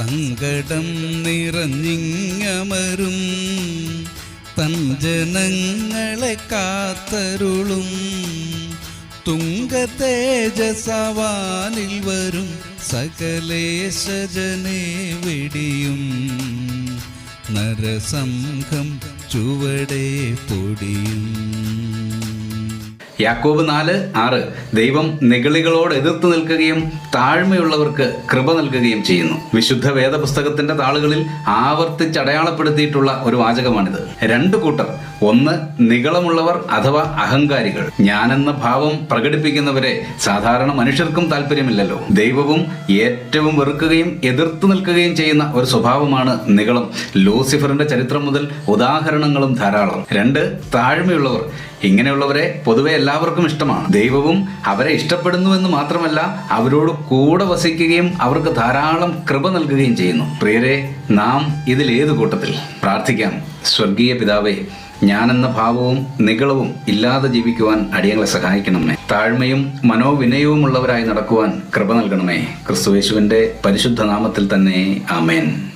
സങ്കടം നിറഞ്ഞിങ്ങമരും. തൻ ജനങ്ങളെ കാത്തരുളും. തുങ്ക തേജസവാനിൽ വരും. സകലേശജനെ വെടിയും. നരസംഘം ചുവടേ പൊടിയും. യാക്കോബ് നാല് ആറ്. ദൈവം നിഗളികളോട് എതിർത്ത് നിൽക്കുകയും താഴ്മയുള്ളവർക്ക് കൃപ നൽകുകയും ചെയ്യുന്നു. വിശുദ്ധ വേദപുസ്തകത്തിന്റെ താളുകളിൽ ആവർത്തിച്ച് അടയാളപ്പെടുത്തിയിട്ടുള്ള ഒരു വാചകമാണിത്. രണ്ടു കൂട്ടർ. ഒന്ന് നികളമുള്ളവർ അഥവാ അഹങ്കാരികൾ. ഞാനെന്ന ഭാവം പ്രകടിപ്പിക്കുന്നവരെ സാധാരണ മനുഷ്യർക്കും താല്പര്യമില്ലല്ലോ. ദൈവവും ഏറ്റവും വെറുക്കുകയും എതിർത്തു നിൽക്കുകയും ചെയ്യുന്ന ഒരു സ്വഭാവമാണ് നികളം ലൂസിഫറിന്റെ ചരിത്രം മുതൽ ഉദാഹരണങ്ങളും ധാരാളം. രണ്ട് താഴ്മയുള്ളവർ. ഇങ്ങനെയുള്ളവരെ പൊതുവെ എല്ലാവർക്കും ഇഷ്ടമാണ്. ദൈവവും അവരെ ഇഷ്ടപ്പെടുന്നു എന്ന് മാത്രമല്ല അവരോട് കൂടെ വസിക്കുകയും അവർക്ക് ധാരാളം കൃപ നൽകുകയും ചെയ്യുന്നു. പ്രിയരെ നാം ഇതിൽ ഏത് കൂട്ടത്തിൽ? പ്രാർത്ഥിക്കാം. സ്വർഗീയ പിതാവേ ഞാനെന്ന ഭാവവും നികളവും ഇല്ലാതെ ജീവിക്കുവാൻ അടിയങ്ങളെ സഹായിക്കണമേ. താഴ്മയും മനോവിനയവും ഉള്ളവരായി നടക്കുവാൻ കൃപ നൽകണമേ. ക്രിസ്തുവേശുവിന്റെ പരിശുദ്ധ നാമത്തിൽ തന്നെ ആമേൻ.